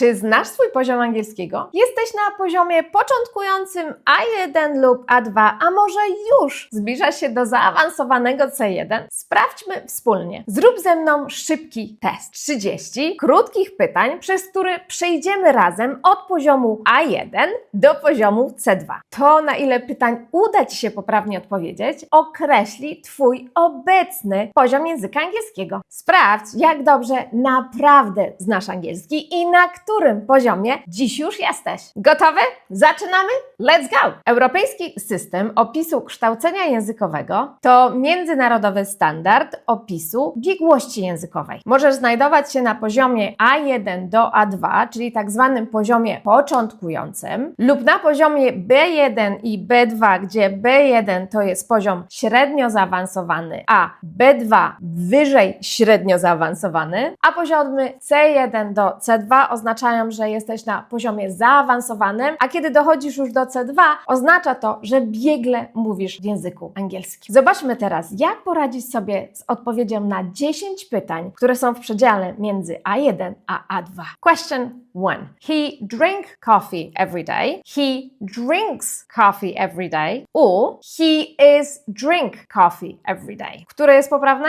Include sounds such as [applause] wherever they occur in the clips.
Czy znasz swój poziom angielskiego? Jesteś na poziomie początkującym A1 lub A2, a może już zbliżasz się do zaawansowanego C1? Sprawdźmy wspólnie. Zrób ze mną szybki test. 30 krótkich pytań, przez które przejdziemy razem od poziomu A1 do poziomu C2. To, na ile pytań uda Ci się poprawnie odpowiedzieć, określi Twój obecny poziom języka angielskiego. Sprawdź, jak dobrze naprawdę znasz angielski i na którym poziomie dziś już jesteś. Gotowy? Zaczynamy? Let's go! Europejski system opisu kształcenia językowego to międzynarodowy standard opisu biegłości językowej. Możesz znajdować się na poziomie A1 do A2, czyli tak zwanym poziomie początkującym, lub na poziomie B1 i B2, gdzie B1 to jest poziom średnio zaawansowany, a B2 wyżej średnio zaawansowany, a poziomy C1 do C2 oznaczają, że jesteś na poziomie zaawansowanym, a kiedy dochodzisz już do C2, oznacza to, że biegle mówisz w języku angielskim. Zobaczmy teraz, jak poradzić sobie z odpowiedzią na 10 pytań, które są w przedziale między A1 a A2. Question 1. He drink coffee every day. He drinks coffee every day. Or he is drink coffee every day. Które jest poprawne?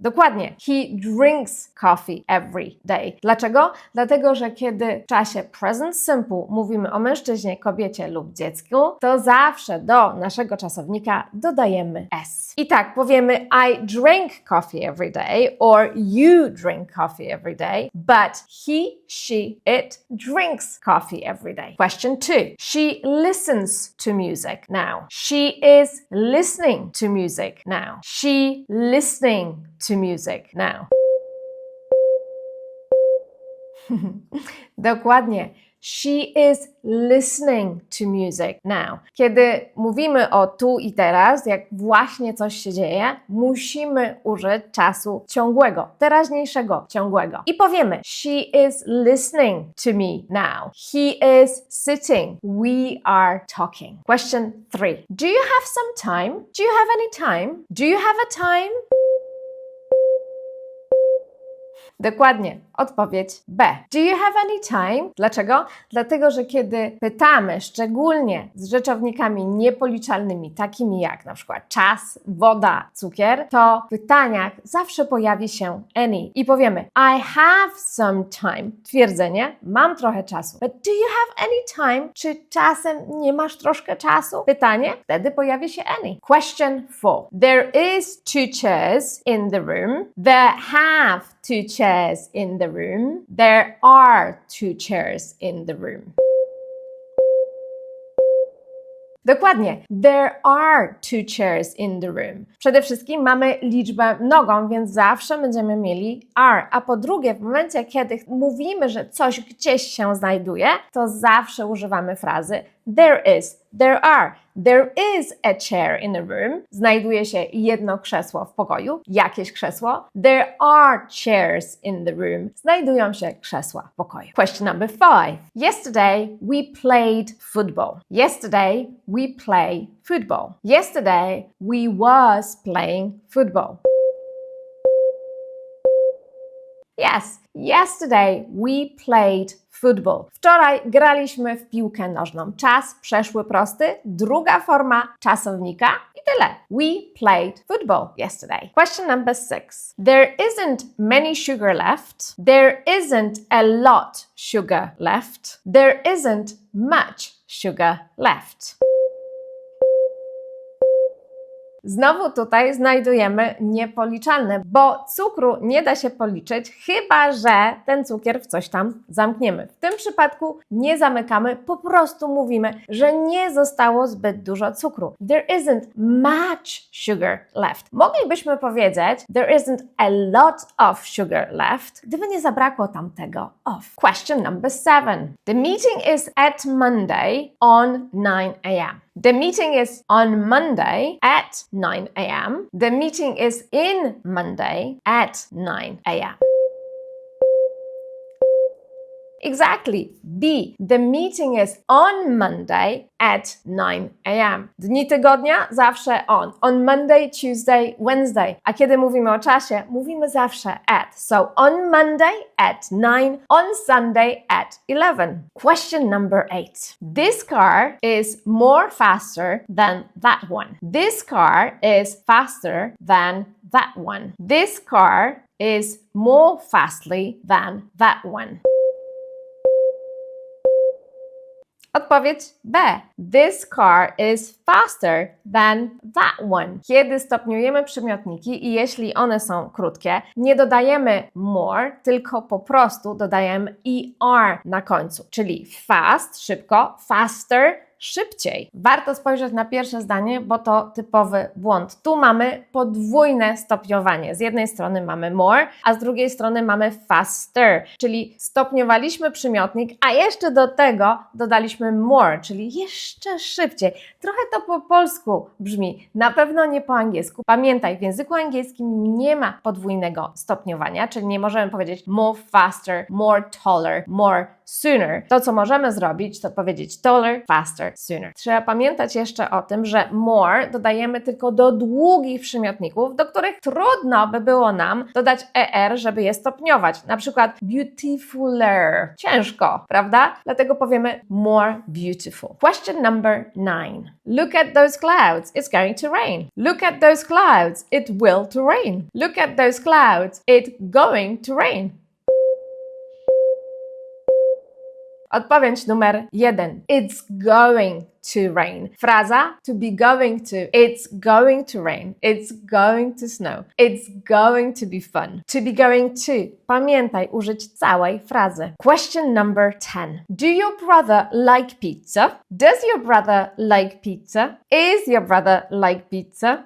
Dokładnie. He drinks coffee every day. Dlaczego? Dlatego, że kiedy w czasie present simple mówimy o mężczyźnie, kobiecie lub dziecku, to zawsze do naszego czasownika dodajemy s. I tak powiemy I drink coffee every day or you drink coffee every day, but he, she, it drinks coffee every day. Question two. She listens to music now. She is listening to music now. She listening to music now. [laughs] Dokładnie. She is listening to music now. Kiedy mówimy o tu i teraz, jak właśnie coś się dzieje, musimy użyć czasu ciągłego, teraźniejszego ciągłego. I powiemy: She is listening to me now. He is sitting. We are talking. Question three. Do you have some time? Do you have any time? Do you have a time? Dokładnie, odpowiedź B. Do you have any time? Dlaczego? Dlatego, że kiedy pytamy, szczególnie z rzeczownikami niepoliczalnymi, takimi jak na przykład czas, woda, cukier, to w pytaniach zawsze pojawi się any i powiemy I have some time. Twierdzenie, mam trochę czasu. But do you have any time? Czy czasem nie masz troszkę czasu? Pytanie, wtedy pojawi się any. Question 4. There is two chairs in the room. There have two chairs in the room. There are two chairs in the room. Dokładnie. There are two chairs in the room. Przede wszystkim mamy liczbę mnogą, więc zawsze będziemy mieli are. A po drugie, w momencie, kiedy mówimy, że coś gdzieś się znajduje, to zawsze używamy frazy there is, there are. There is a chair in a room. Znajduje się jedno krzesło w pokoju. Jakieś krzesło. There are chairs in the room. Znajdują się krzesła w pokoju. Question number five. Yesterday we played football. Yesterday we play football. Yesterday we was playing football. Yes, yesterday we played football. Wczoraj graliśmy w piłkę nożną. Czas przeszły prosty, druga forma czasownika i tyle. We played football yesterday. Question number six. There isn't many sugar left. There isn't a lot sugar left. There isn't much sugar left. Znowu tutaj znajdujemy niepoliczalne, bo cukru nie da się policzyć, chyba że ten cukier w coś tam zamkniemy. W tym przypadku nie zamykamy, po prostu mówimy, że nie zostało zbyt dużo cukru. There isn't much sugar left. Moglibyśmy powiedzieć, there isn't a lot of sugar left, gdyby nie zabrakło tamtego of. Question number seven. The meeting is at Monday on 9 a.m. The meeting is on Monday at 9 a.m. The meeting is in Monday at 9 a.m. Exactly. B. The meeting is on Monday at 9 a.m. Dni tygodnia zawsze on. On Monday, Tuesday, Wednesday. A kiedy mówimy o czasie, mówimy zawsze at. So on Monday at 9, on Sunday at 11. Question number 8. This car is more faster than that one. This car is faster than that one. This car is more fastly than that one. Odpowiedź B. This car is faster than that one. Kiedy stopniujemy przymiotniki i jeśli one są krótkie, nie dodajemy more, tylko po prostu dodajemy er na końcu, czyli fast, szybko, faster, szybciej. Warto spojrzeć na pierwsze zdanie, bo to typowy błąd. Tu mamy podwójne stopniowanie. Z jednej strony mamy more, a z drugiej strony mamy faster, czyli stopniowaliśmy przymiotnik, a jeszcze do tego dodaliśmy more, czyli jeszcze szybciej. Trochę to po polsku brzmi, na pewno nie po angielsku. Pamiętaj, w języku angielskim nie ma podwójnego stopniowania, czyli nie możemy powiedzieć more faster, more taller, more sooner. To, co możemy zrobić, to powiedzieć taller, faster, sooner. Trzeba pamiętać jeszcze o tym, że more dodajemy tylko do długich przymiotników, do których trudno by było nam dodać er, żeby je stopniować. Na przykład beautifuler. Ciężko, prawda? Dlatego powiemy more beautiful. Question number nine. Look at those clouds. It's going to rain. Look at those clouds. It will to rain. Look at those clouds. It's going to rain. Odpowiedź numer jeden. It's going to rain. Fraza to be going to. It's going to rain. It's going to snow. It's going to be fun. To be going to. Pamiętaj użyć całej frazy. Question number 10. Do your brother like pizza? Does your brother like pizza? Is your brother like pizza?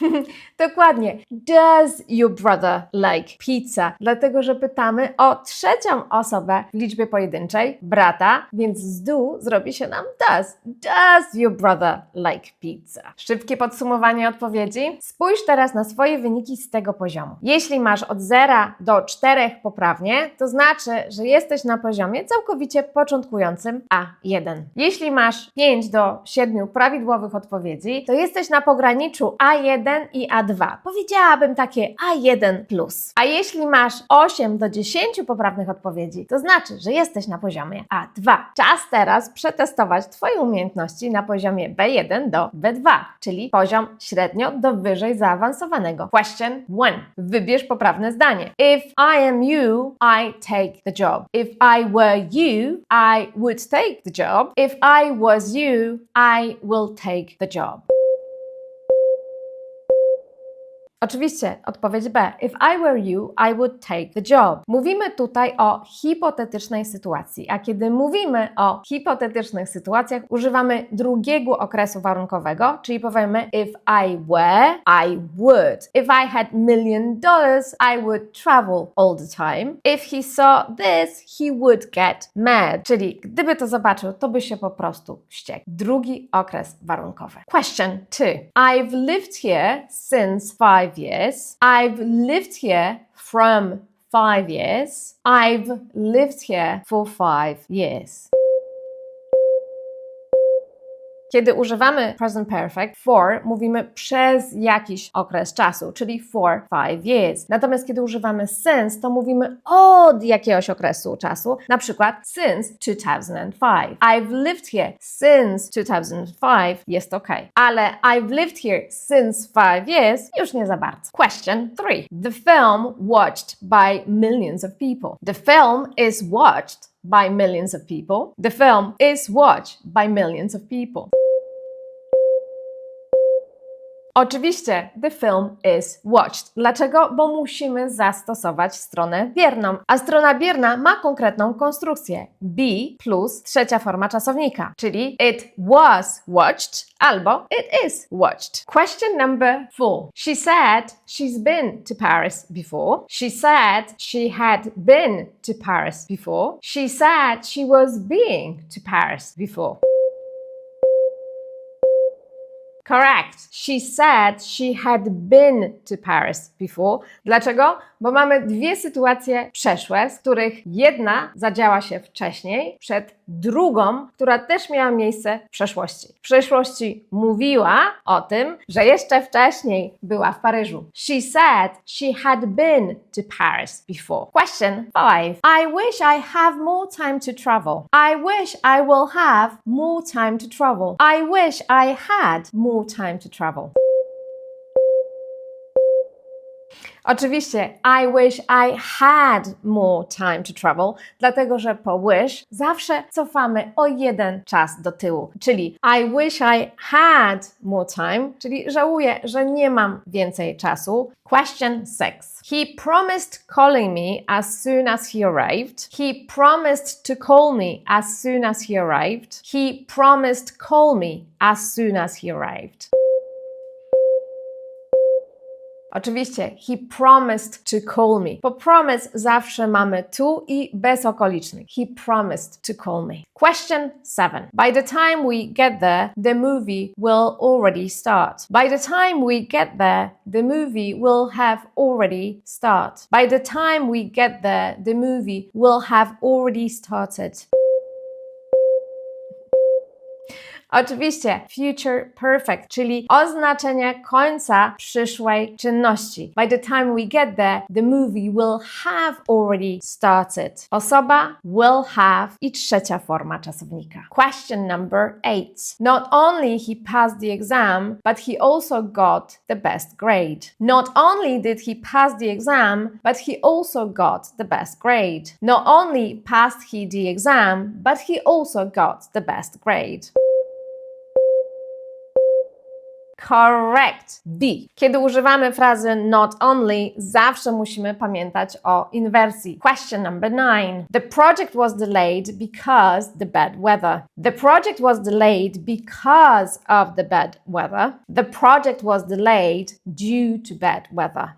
[laughs] Dokładnie. Does your brother like pizza? Dlatego, że pytamy o trzecią osobę w liczbie pojedynczej, brata, więc z do zrobi się nam does. Does your brother like pizza? Szybkie podsumowanie odpowiedzi. Spójrz teraz na swoje wyniki z tego poziomu. Jeśli masz od 0 do 4 poprawnie, to znaczy, że jesteś na poziomie całkowicie początkującym A1. Jeśli masz 5 do 7 prawidłowych odpowiedzi, to jesteś na pograniczu A1 i A2. Powiedziałabym takie A1. A jeśli masz 8 do 10 poprawnych odpowiedzi, to znaczy, że jesteś na poziomie A2. Czas teraz przetestować Twoje umiejętności na poziomie B1 do B2, czyli poziom średnio do wyżej zaawansowanego. Question 1. Wybierz poprawne zdanie. If I am you, I take the job. If I were you, I would take the job. If I was you, I will take the job. Oczywiście, odpowiedź B. If I were you, I would take the job. Mówimy tutaj o hipotetycznej sytuacji, a kiedy mówimy o hipotetycznych sytuacjach, używamy drugiego okresu warunkowego, czyli powiemy if I were, I would. If I had million dollars, I would travel all the time. If he saw this, he would get mad. Czyli gdyby to zobaczył, to by się po prostu wściekł. Drugi okres warunkowy. Question 2. I've lived here since five years. I've lived here from five years. I've lived here for five years. Kiedy używamy present perfect for, mówimy przez jakiś okres czasu, czyli for five years. Natomiast kiedy używamy since, to mówimy od jakiegoś okresu czasu, na przykład since 2005. I've lived here since 2005 jest ok, ale I've lived here since five years już nie za bardzo. Question 3. The film watched by millions of people. The film is watched by millions of people. The film is watched by millions of people. Oczywiście, the film is watched. Dlaczego? Bo musimy zastosować stronę bierną, a strona bierna ma konkretną konstrukcję. Be plus trzecia forma czasownika, czyli it was watched albo it is watched. Question number four. She said she's been to Paris before. She said she had been to Paris before. She said she was being to Paris before. Correct. She said she had been to Paris before. Dlaczego? Bo mamy dwie sytuacje przeszłe, z których jedna zadziała się wcześniej, przed drugą, która też miała miejsce w przeszłości. W przeszłości mówiła o tym, że jeszcze wcześniej była w Paryżu. She said she had been to Paris before. Question 5. I wish I have more time to travel. I wish I will have more time to travel. I wish I had more time to travel. Oczywiście, I wish I had more time to travel, dlatego że po wish zawsze cofamy o jeden czas do tyłu. Czyli I wish I had more time, czyli żałuję, że nie mam więcej czasu. Question 6. He promised calling me as soon as he arrived. He promised to call me as soon as he arrived. He promised call me as soon as he arrived. Oczywiście, he promised to call me. Po promise zawsze mamy to i bez okolicznych. He promised to call me. Question 7. By the time we get there, the movie will already start. By the time we get there, the movie will have already started. By the time we get there, the movie will have already started. Oczywiście future perfect, czyli oznaczenie końca przyszłej czynności. By the time we get there, the movie will have already started. Osoba will have i trzecia forma czasownika. Question number 8. Not only he passed the exam, but he also got the best grade. Not only did he pass the exam, but he also got the best grade. Not only passed he the exam, but he also got the best grade. Correct. B. Kiedy używamy frazy not only, zawsze musimy pamiętać o inwersji. Question number nine. The project was delayed because the bad weather. The project was delayed because of the bad weather. The project was delayed due to bad weather.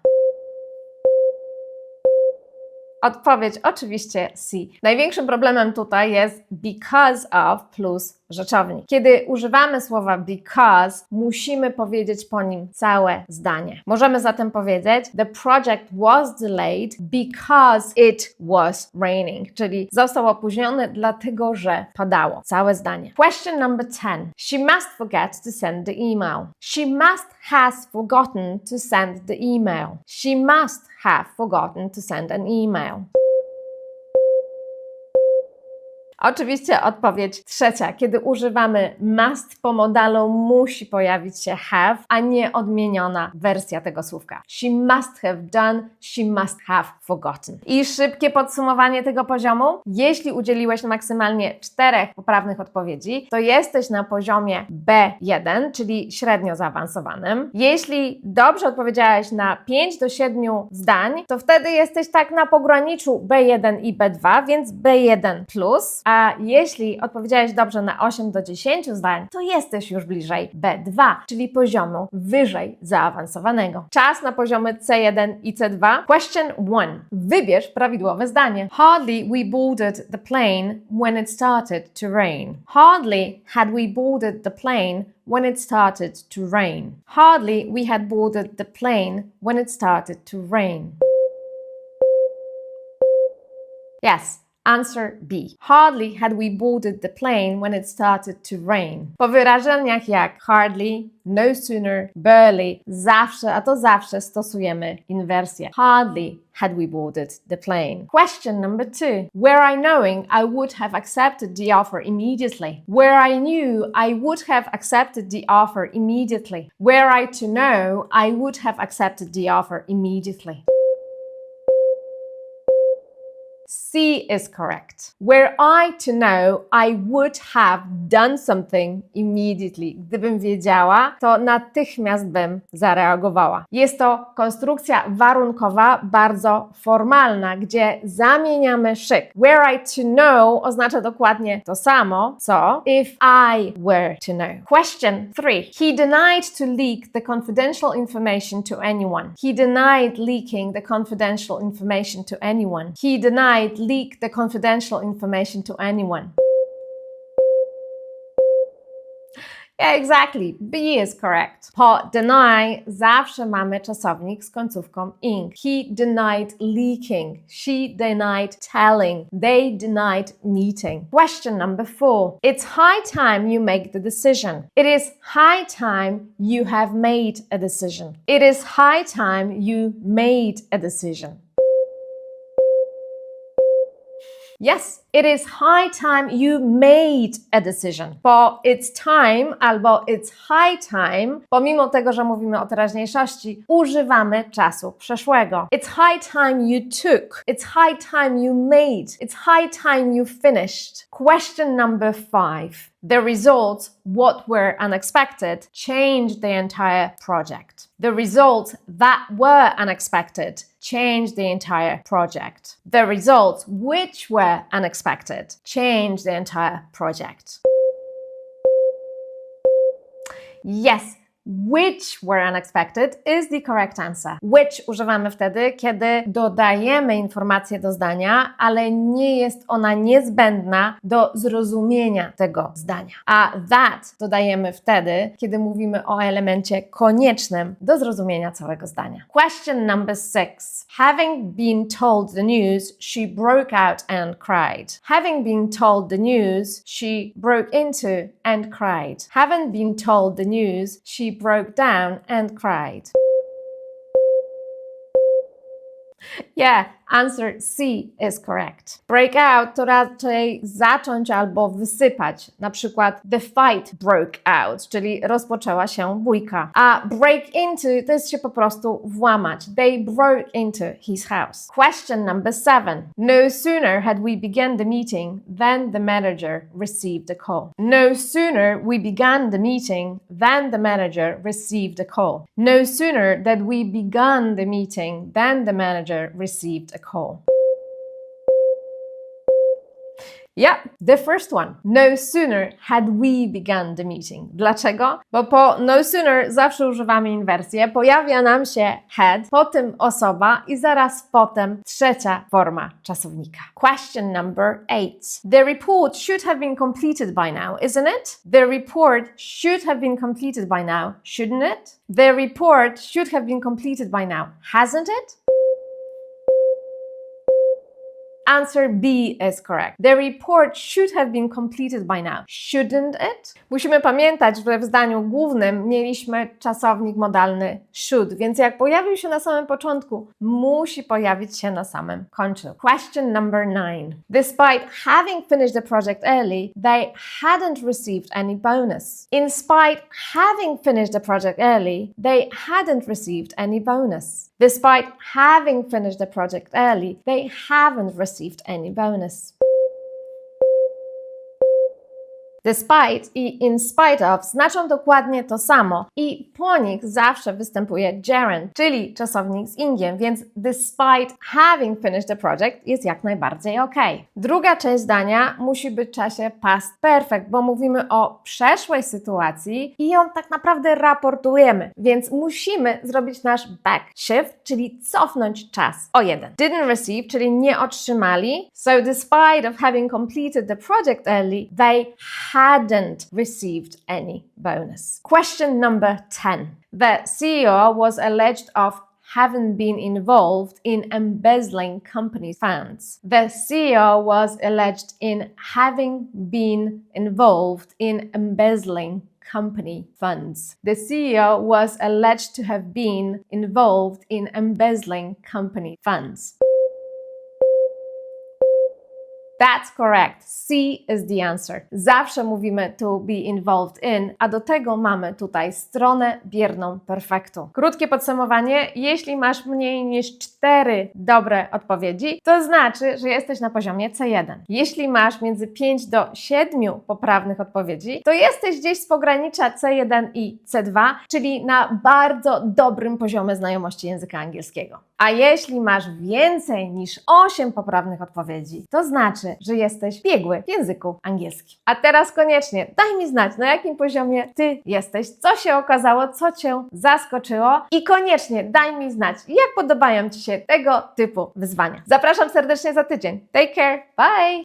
Odpowiedź oczywiście C. Największym problemem tutaj jest because of plus rzeczownik. Kiedy używamy słowa because, musimy powiedzieć po nim całe zdanie. Możemy zatem powiedzieć: The project was delayed because it was raining, czyli został opóźniony dlatego, że padało. Całe zdanie. Question number 10. She must forget to send the email. She must has forgotten to send the email. She must have forgotten to send an email. Oczywiście odpowiedź trzecia. Kiedy używamy must po modalu, musi pojawić się have, a nie odmieniona wersja tego słówka. She must have done, she must have forgotten. I szybkie podsumowanie tego poziomu. Jeśli udzieliłeś maksymalnie czterech poprawnych odpowiedzi, to jesteś na poziomie B1, czyli średnio zaawansowanym. Jeśli dobrze odpowiedziałeś na 5 do 7 zdań, to wtedy jesteś tak na pograniczu B1 i B2, więc B1 plus. A jeśli odpowiedziałeś dobrze na 8 do 10 zdań, to jesteś już bliżej B2, czyli poziomu wyżej zaawansowanego. Czas na poziomy C1 i C2. Question 1. Wybierz prawidłowe zdanie. Hardly we boarded the plane when it started to rain. Hardly had we boarded the plane when it started to rain. Hardly we had boarded the plane when it started to rain. Yes, Answer B. Hardly had we boarded the plane when it started to rain. Po wyrażeniach jak hardly, no sooner, barely, zawsze, a to zawsze stosujemy inwersję. Hardly had we boarded the plane. Question number two. Were I knowing, I would have accepted the offer immediately. Were I knew, I would have accepted the offer immediately. Were I to know, I would have accepted the offer immediately. C is correct. Were I to know, I would have done something immediately. Gdybym wiedziała, to natychmiast bym zareagowała. Jest to konstrukcja warunkowa, bardzo formalna, gdzie zamieniamy szyk. Were I to know oznacza dokładnie to samo, co if I were to know. Question 3. He denied to leak the confidential information to anyone. He denied leaking the confidential information to anyone. He denied leak the confidential information to anyone. Yeah, exactly. B is correct. Po deny zawsze mamy czasownik z końcówką ing. He denied leaking. She denied telling. They denied meeting. Question number four. It's high time you make the decision. It is high time you have made a decision. It is high time you made a decision. Yes, it is high time you made a decision. Po it's time albo it's high time, pomimo tego, że mówimy o teraźniejszości, używamy czasu przeszłego. It's high time you took. It's high time you made. It's high time you finished. Question number five. The results, what were unexpected, changed the entire project. The results that were unexpected changed the entire project. The results which were unexpected changed the entire project. Yes, which were unexpected is the correct answer. Which używamy wtedy, kiedy dodajemy informację do zdania, ale nie jest ona niezbędna do zrozumienia tego zdania. A that dodajemy wtedy, kiedy mówimy o elemencie koniecznym do zrozumienia całego zdania. Question number six. Having been told the news, she broke out and cried. Having been told the news, she broke into and cried. Having been told the news, she broke down and cried. Yeah, answer C is correct. Break out to raczej zacząć albo wysypać. Na przykład the fight broke out, czyli rozpoczęła się bójka. A break into to jest się po prostu włamać. They broke into his house. Question number seven. No sooner had we begun the meeting than the manager received a call. No sooner we began the meeting than the manager received a call. No sooner that we began the meeting than the manager received a call. Yeah, the first one. No sooner had we begun the meeting. Dlaczego? Bo po no sooner zawsze używamy inwersję. Pojawia nam się had, potem osoba i zaraz potem trzecia forma czasownika. Question number eight. The report should have been completed by now, isn't it? The report should have been completed by now, shouldn't it? The report should have been completed by now, hasn't it? Answer B is correct. The report should have been completed by now. Shouldn't it? Musimy pamiętać, że w zdaniu głównym mieliśmy czasownik modalny should, więc jak pojawił się na samym początku, musi pojawić się na samym końcu. Question number nine. Despite having finished the project early, they hadn't received any bonus. In spite having finished the project early, they hadn't received any bonus. Despite having finished the project early, they haven't received any bonus. Despite i in spite of znaczą dokładnie to samo i po nich zawsze występuje gerund, czyli czasownik z ingiem, więc despite having finished the project jest jak najbardziej ok. Druga część zdania musi być w czasie past perfect, bo mówimy o przeszłej sytuacji i ją tak naprawdę raportujemy, więc musimy zrobić nasz back shift, czyli cofnąć czas o jeden. Didn't receive, czyli nie otrzymali. So despite of having completed the project early, they hadn't received any bonus. Question number 10. The CEO was alleged of having been involved in embezzling company funds. The CEO was alleged in having been involved in embezzling company funds. The CEO was alleged to have been involved in embezzling company funds. That's correct. C is the answer. Zawsze mówimy to be involved in, a do tego mamy tutaj stronę bierną perfektu. Krótkie podsumowanie. Jeśli masz mniej niż cztery dobre odpowiedzi, to znaczy, że jesteś na poziomie C1. Jeśli masz między 5 do 7 poprawnych odpowiedzi, to jesteś gdzieś z pogranicza C1 i C2, czyli na bardzo dobrym poziomie znajomości języka angielskiego. A jeśli masz więcej niż 8 poprawnych odpowiedzi, to znaczy, że jesteś biegły w języku angielskim. A teraz koniecznie daj mi znać, na jakim poziomie Ty jesteś, co się okazało, co Cię zaskoczyło i koniecznie daj mi znać, jak podobają Ci się tego typu wyzwania. Zapraszam serdecznie za tydzień. Take care, bye!